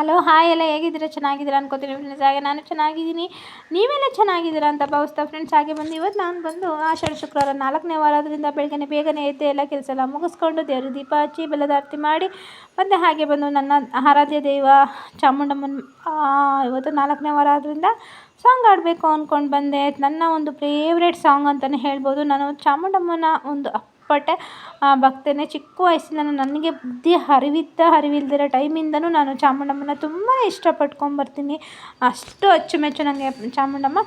Hello, hi ಎಲ್ಲ ಹೇಗಿದ್ದೀರ? ಚೆನ್ನಾಗಿದ್ದೀರಾ ಅನ್ಕೋತೀನಿ ಫ್ರೆಂಡ್ಸ್ ಹಾಗೆ ನಾನು ಚೆನ್ನಾಗಿದ್ದೀನಿ. ನೀವೆಲ್ಲ ಚೆನ್ನಾಗಿದ್ದೀರ ಅಂತ ಭಾವಿಸ್ತಾ ಫ್ರೆಂಡ್ಸ್ ಹಾಗೆ ಬಂದು ಇವತ್ತು ನಾನು ಬಂದು ಆಷಾಢ ಶುಕ್ರವಾರ ನಾಲ್ಕನೇ ವಾರದಿಂದ ಬೆಳಗ್ಗೆ ಬೇಗನೆ ಎದ್ದೆ ಎಲ್ಲ ಕೆಲಸ ಎಲ್ಲ ಮುಗಿಸ್ಕೊಂಡು ದೇವರು ದೀಪ ಹಚ್ಚಿ ಬೆಲ್ಲದ ಮಾಡಿ ಮತ್ತು ಹಾಗೆ ಬಂದು ನನ್ನ ಆರಾಧ್ಯ ದೈವ ಚಾಮುಂಡಮ್ಮನ ಇವತ್ತು ನಾಲ್ಕನೇ ವಾರ ಆದ್ದರಿಂದ ಸಾಂಗ್ ಆಡಬೇಕು ಅಂದ್ಕೊಂಡು ಬಂದೆ. ನನ್ನ ಒಂದು ಫೇವ್ರೇಟ್ ಸಾಂಗ್ ಅಂತಲೇ ಹೇಳ್ಬೋದು. ನಾನು ಚಾಮುಂಡಮ್ಮನ ಒಂದು ಅಪ್ಪಟ್ಟೆ ಭಕ್ತನೇ ಚಿಕ್ಕ ವಯಸ್ಸಿಂದನೂ ನನಗೆ ಬುದ್ಧಿ ಅರಿವಿದ್ದ ಅರಿವಿಲ್ದಿರೋ ಟೈಮಿಂದನೂ ನಾನು ಚಾಮುಂಡಮ್ಮನ ತುಂಬ ಇಷ್ಟಪಟ್ಕೊಂಬರ್ತೀನಿ ಅಷ್ಟು ಅಚ್ಚುಮೆಚ್ಚು ನನಗೆ ಚಾಮುಂಡಮ್ಮ.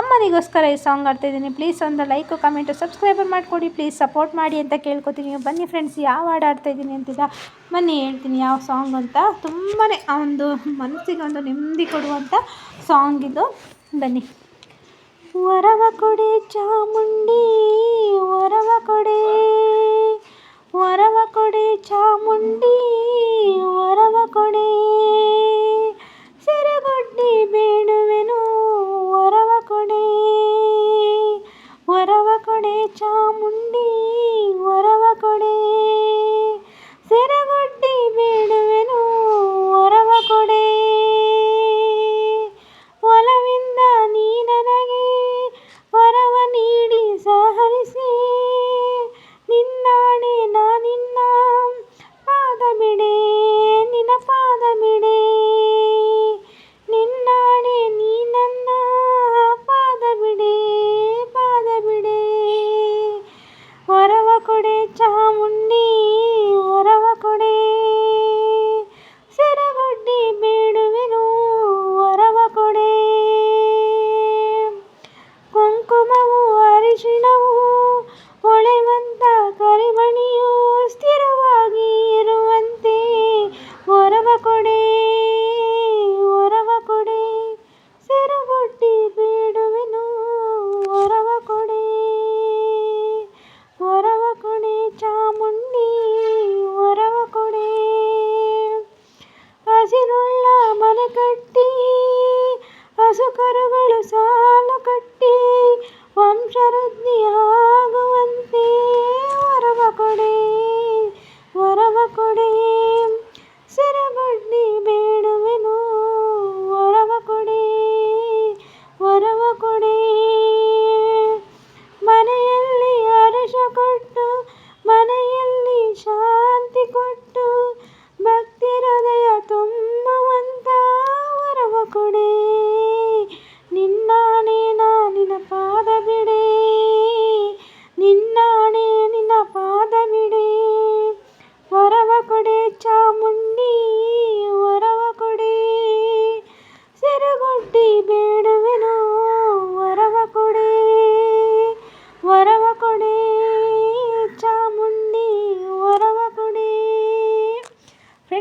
ಅಮ್ಮನಿಗೋಸ್ಕರ ಈ ಸಾಂಗ್ ಆಡ್ತಾಯಿದ್ದೀನಿ ಪ್ಲೀಸ್ ಒಂದು ಲೈಕು, ಕಮೆಂಟು, ಸಬ್ಸ್ಕ್ರೈಬರ್ ಮಾಡಿಕೊಡಿ. ಪ್ಲೀಸ್ ಸಪೋರ್ಟ್ ಮಾಡಿ ಅಂತ ಕೇಳ್ಕೊತೀನಿ. ಬನ್ನಿ ಫ್ರೆಂಡ್ಸ್, ಯಾವ ಹಾಡು ಆಡ್ತಾಯಿದ್ದೀನಿ ಅಂತಿಲ್ಲ. ಬನ್ನಿ ಹೇಳ್ತೀನಿ ಯಾವ ಸಾಂಗ್ ಅಂತ. ತುಂಬಾ ಒಂದು ಮನಸ್ಸಿಗೆ ಒಂದು ನೆಮ್ಮದಿ ಕೊಡುವಂಥ ಸಾಂಗ್ ಇದು. ಬನ್ನಿ. ವರವ ಕೊಡೆ ಚಾಮುಂಡಿ, ವರವ ಕೊಡೆ ಕೊಡೆ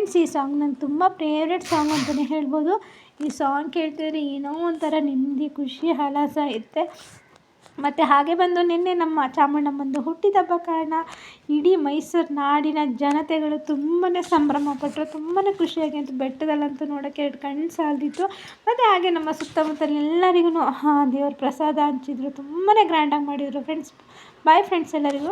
ಫ್ರೆಂಡ್ಸ್, ಈ ಸಾಂಗ್ ನನ್ನ ತುಂಬ ಫೇವ್ರೆಟ್ ಸಾಂಗ್ ಅಂತಲೇ ಹೇಳ್ಬೋದು. ಈ ಸಾಂಗ್ ಕೇಳ್ತಿದ್ರೆ ಏನೋ ಒಂಥರ ನೆಮ್ಮದಿ, ಖುಷಿ, ಹಲಾಸ ಇರುತ್ತೆ. ಮತ್ತು ಹಾಗೆ ಬಂದು ನಿನ್ನೆ ನಮ್ಮ ಚಾಮುಂಡಮ್ಮಂದು ಹುಟ್ಟಿದಬ್ಬ ಕಾರಣ ಇಡೀ ಮೈಸೂರು ನಾಡಿನ ಜನತೆಗಳು ತುಂಬಾ ಸಂಭ್ರಮ ಪಟ್ಟರು ತುಂಬಾ ಅಂತ ಬೆಟ್ಟದಲ್ಲಂತೂ ನೋಡೋಕ್ಕೆ ಎರಡು ಕಣ್ಣು ಸಾಲದಿತ್ತು. ಮತ್ತು ಹಾಗೆ ನಮ್ಮ ಸುತ್ತಮುತ್ತಲೆಲ್ಲರಿಗೂ ಹಾಂ ದೇವ್ರ ಪ್ರಸಾದ ಹಂಚಿದ್ರು ತುಂಬಾ ಗ್ರ್ಯಾಂಡಾಗಿ ಮಾಡಿದರು. ಫ್ರೆಂಡ್ಸ್ ಬಾಯ್ ಫ್ರೆಂಡ್ಸ್ ಎಲ್ಲರಿಗೂ.